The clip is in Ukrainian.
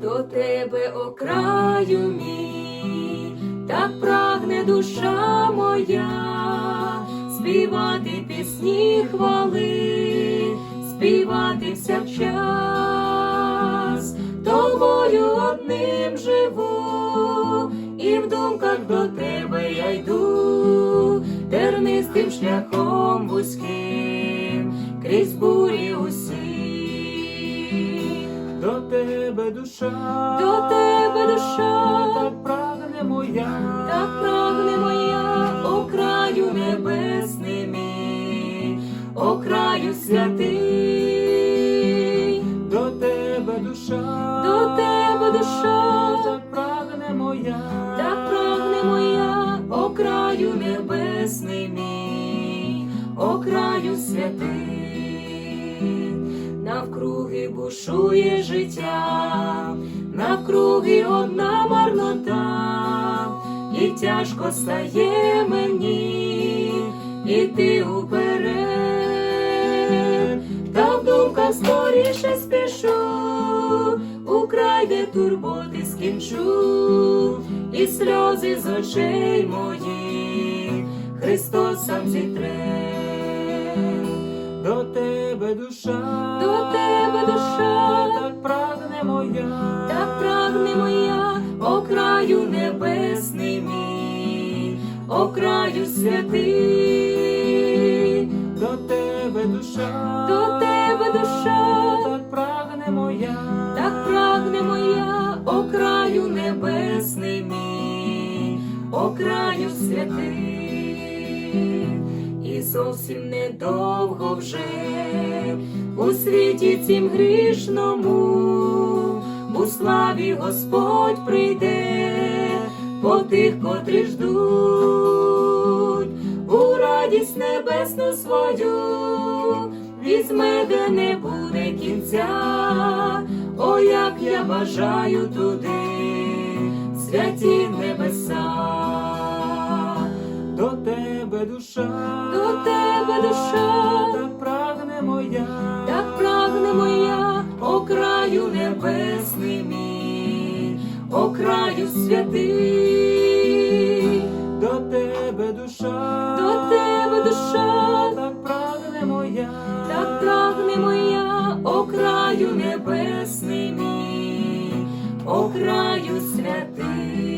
до тебе, о краю мій, так прагне душа моя, співати пісні хвали, співати всякчас, тобою одним живу, і в думках до тебе я йду, тернистим шляхом вузьким, крізь бурі усі. До тебе душа, До тебе душа, так прагне моя, Так прагне моя, о краю небесний мій, о краю святий, до тебе душа, До тебе душа, так прагне моя, так прагне моя, о краю небесний мій, о краю святий, навкруги бушує життя, навкруги одна марнота, і тяжко стає мені іти уперед, та в думках скоріше спішу, у край, де турботи скінчу, і сльози з очей моїх Христосом зітре. Тебе душа, До тебе душа, так прагне моя, Так прагне моя, о краю небесний мій, о краю святий, до тебе душа, до тебе душа, так прагне моя, так прагне моя, о краю небесний мій, о краю святий, зовсім недовго вже. У світі цім грішному, у славі Господь прийде по тих, котрі ждуть, у радість небесну свою, візьме, де не буде кінця, о, як я бажаю туди, святі небеса, тебе душа, до тебе душа, так прагне моя, так прагне моя, о краю небесний мій, о краю святий, до тебе душа, до тебе душа, так прагне моя, так прагне моя, о краю небесний мій, о краю святий.